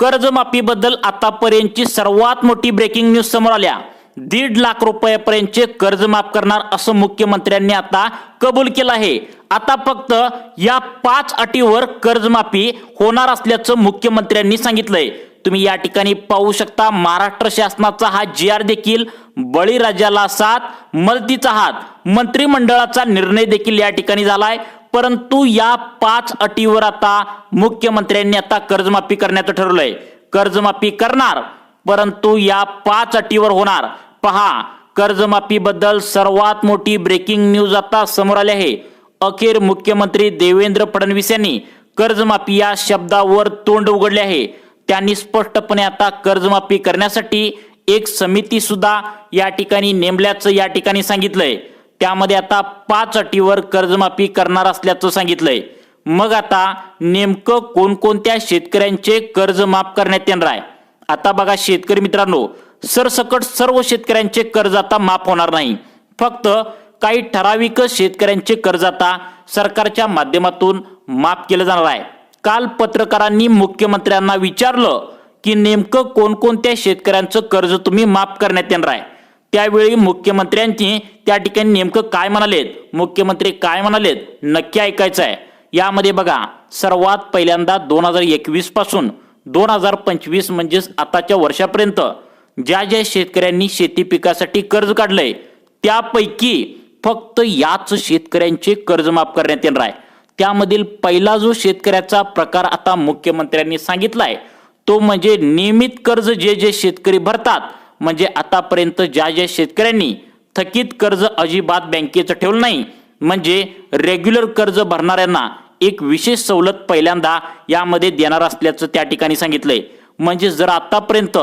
कर्जमाफीबद्दल आतापर्यंतची सर्वात मोठी ब्रेकिंग न्यूज समोर आल्या. दीड लाख रुपयापर्यंतचे कर्ज माफ करणार असं मुख्यमंत्र्यांनी आता कबूल केलं आहे. आता फक्त या पाच अटीवर कर्जमाफी होणार असल्याचं मुख्यमंत्र्यांनी सांगितलंय. तुम्ही या ठिकाणी पाहू शकता महाराष्ट्र शासनाचा हा जी आर देखील बळीराजाला साथ मदतीचा हात. मंत्रिमंडळाचा निर्णय देखील या ठिकाणी झालाय. परंतु या पाच अटीवर आता मुख्यमंत्र्यांनी आता कर्जमाफी करण्याचं ठरवलंय. कर्जमाफी करणार परंतु या पाच अटीवर होणार. पहा कर्जमाफीबद्दल सर्वात मोठी ब्रेकिंग न्यूज आता समोर आली आहे. अखेर मुख्यमंत्री देवेंद्र फडणवीस यांनी कर्जमाफी या शब्दावर तोंड उघडले आहे. त्यांनी स्पष्टपणे आता कर्जमाफी करण्यासाठी एक समिती सुद्धा या ठिकाणी नेमल्याचं या ठिकाणी सांगितलंय. त्यामध्ये आता पाच अटीवर कर्जमाफी करणार असल्याचं सांगितलंय. मग आता नेमकं कोणकोणत्या शेतकऱ्यांचे कर्ज माफ करण्यात येणार आहे? आता बघा शेतकरी मित्रांनो सरसकट सर्व शेतकऱ्यांचे कर्ज आता माफ होणार नाही. फक्त काही ठराविक शेतकऱ्यांचे कर्ज आता सरकारच्या माध्यमातून माफ केलं जाणार आहे. काल पत्रकारांनी मुख्यमंत्र्यांना विचारलं की नेमकं कोणकोणत्या शेतकऱ्यांचं कर्ज तुम्ही माफ करण्यात येणार आहे? त्यावेळी मुख्यमंत्र्यांची त्या ठिकाणी नेमकं काय म्हणालेत? मुख्यमंत्री काय म्हणालेत? नक्की ऐकायचं आहे. यामध्ये बघा सर्वात पहिल्यांदा दोन हजार एकवीसपासून दोन हजार पंचवीस म्हणजेच आताच्या वर्षापर्यंत ज्या ज्या शेतकऱ्यांनी शेती पिकासाठी कर्ज काढलंय त्यापैकी फक्त याच शेतकऱ्यांचे कर्ज माफ करण्यात येणार आहे. त्यामधील पहिला जो शेतकऱ्याचा प्रकार आता मुख्यमंत्र्यांनी सांगितलाय तो म्हणजे नियमित कर्ज जे जे शेतकरी भरतात म्हणजे आतापर्यंत ज्या ज्या शेतकऱ्यांनी थकीत कर्ज अजिबात बँकेचं ठेवलं नाही म्हणजे रेग्युलर कर्ज भरणाऱ्यांना एक विशेष सवलत पहिल्यांदा यामध्ये देणार असल्याचं त्या ठिकाणी सांगितलंय. म्हणजे जर आतापर्यंत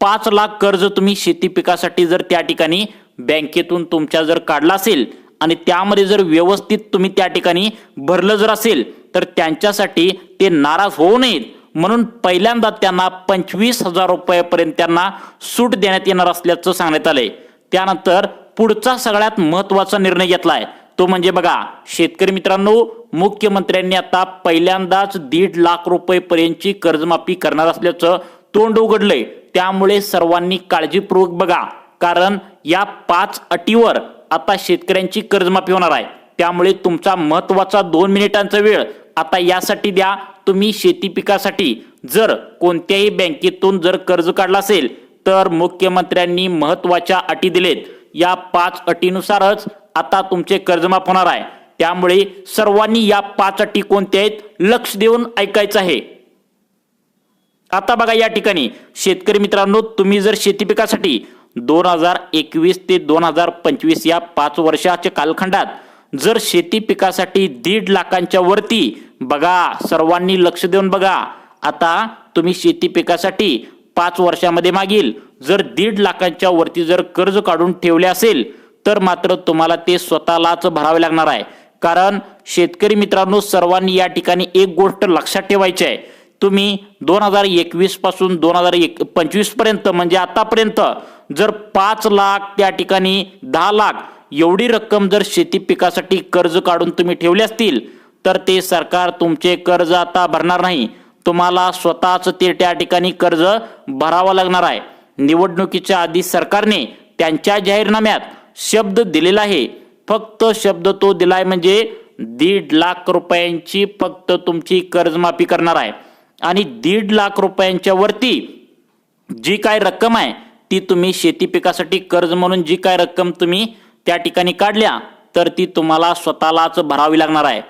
पाच लाख कर्ज तुम्ही शेती पिकासाठी जर त्या ठिकाणी बँकेतून तुमच्या जर काढला असेल आणि त्यामध्ये जर व्यवस्थित तुम्ही त्या ठिकाणी भरलं जर असेल तर त्यांच्यासाठी ते नाराज होऊ नयेत. म्हणून पहिल्यांदा त्यांना पंचवीस हजार रुपयापर्यंत त्यांना सूट देण्यात येणार असल्याचं सांगण्यात आलंय. त्यानंतर पुढचा सगळ्यात महत्त्वाचा निर्णय घेतलाय. तो म्हणजे बघा शेतकरी मित्रांनो मुख्यमंत्र्यांनी आता पहिल्यांदाच दीड लाख रुपयेपर्यंतची कर्जमाफी करणार असल्याचं तोंड उघडलंय. त्यामुळे सर्वांनी काळजीपूर्वक बघा कारण या पाच अटीवर आता शेतकऱ्यांची कर्जमाफी होणार आहे. त्यामुळे तुमचा महत्त्वाचा दोन मिनिटांचा वेळ आता यासाठी द्या. तुम्ही शेती पिकासाठी जर कोणत्याही बँकेतून जर कर्ज काढला असेल तर मुख्यमंत्र्यांनी महत्त्वाच्या अटी दिलेत. या पाच अटीनुसारच आता तुमचे कर्जमाफ होणार आहे. त्यामुळे सर्वांनी या पाच अटी कोणत्या आहेत लक्ष देऊन ऐकायचं आहे. आता बघा या ठिकाणी. शेतकरी मित्रांनो तुम्ही जर शेती पिकासाठी दोन हजार एकवीस ते दोन हजार पंचवीस या पाच वर्षाच्या कालखंडात जर शेती पिकासाठी दीड लाखांच्या वरती बघा सर्वांनी लक्ष देऊन बघा. आता तुम्ही शेती पिकासाठी पाच वर्षामध्ये मागील जर दीड लाखांच्या वरती जर कर्ज काढून ठेवले असेल तर मात्र तुम्हाला ते स्वतःलाच भरावे लागणार आहे. कारण शेतकरी मित्रांनो सर्वांनी या ठिकाणी एक गोष्ट लक्षात ठेवायची आहे. तुम्ही दोन हजार एकवीसपासून दोन हजार एक पंचवीसपर्यंत म्हणजे आतापर्यंत जर पाच लाख त्या ठिकाणी दहा लाख एवढी रक्कम जर शेती पिकासाठी कर्ज काढून तुम्ही ठेवले असतील तर ते सरकार तुमचे कर्ज आता भरणार नाही. तुम्हाला स्वतःच ते त्या ठिकाणी कर्ज भरावं लागणार आहे. निवडणुकीच्या आधी सरकारने त्यांच्या जाहीरनाम्यात शब्द दिलेला आहे. फक्त शब्द तो दिलाय म्हणजे दीड लाख रुपयांची फक्त तुमची कर्जमाफी करणार आहे. आणि दीड लाख रुपयांच्या वरती जी काय रक्कम आहे ती तुम्ही शेती पिकासाठी कर्ज म्हणून जी काय रक्कम तुम्ही त्या ठिकाणी काढल्या तर ती तुम्हाला स्वतःलाच भरावी लागणार आहे.